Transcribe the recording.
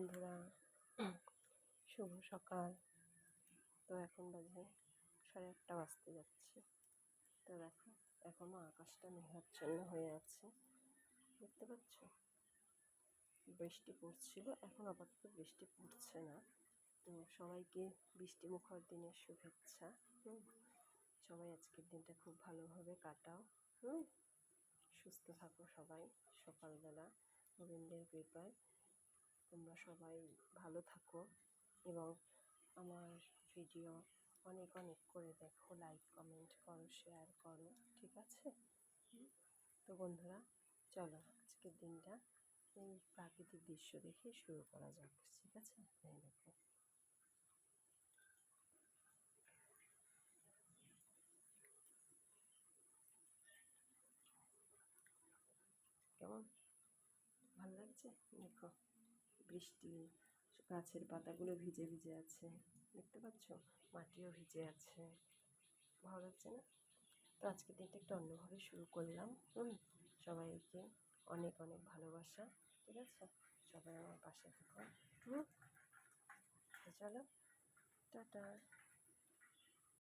বন্ধুরা। শুভ সকাল। তো এখন বাজে সাড়ে আটটা বাজতে যাচ্ছে। তো দেখো এখনও আকাশটা মেঘাচ্ছন্ন হয়ে আছে। দেখতে পাচ্ছ? বৃষ্টি পড়ছিল এখন আপাতত বৃষ্টি পড়ছে না। তো সবাইকে বৃষ্টি মুখর দিনের শুভেচ্ছা। হুম। সবাই আজকের দিনটা খুব ভালোভাবে কাটাও। হুম। সুস্থ থাকো সবাই। সকালবেলা গোবিন্দের কৃপায়। তোমরা সবাই ভালো থাকো এবং আমার ভিডিও অনেক অনেক করে দেখো লাইক কমেন্ট করো শেয়ার করো, ঠিক আছে? তো বন্ধুরা, চলো আজকের দিনটা এই প্রাকৃতিক দৃশ্য দেখে শুরু করা যাক, ঠিক আছে? এই দেখো। কেমন? ভালো লাগছে? দেখো। বৃষ্টি, গাছের পাতাগুলো ভিজে ভিজে আছে। দেখতে পাচ্ছ? মাটিও ভিজে আছে। ভালো লাগছে না? তো আজকের দিনটা একটু অন্যভাবে শুরু করলাম। হুম, সবাইকে অনেক অনেক ভালোবাসা, ঠিক আছে? সবাই আমার পাশে থাকো। হুম চলো, টাটা।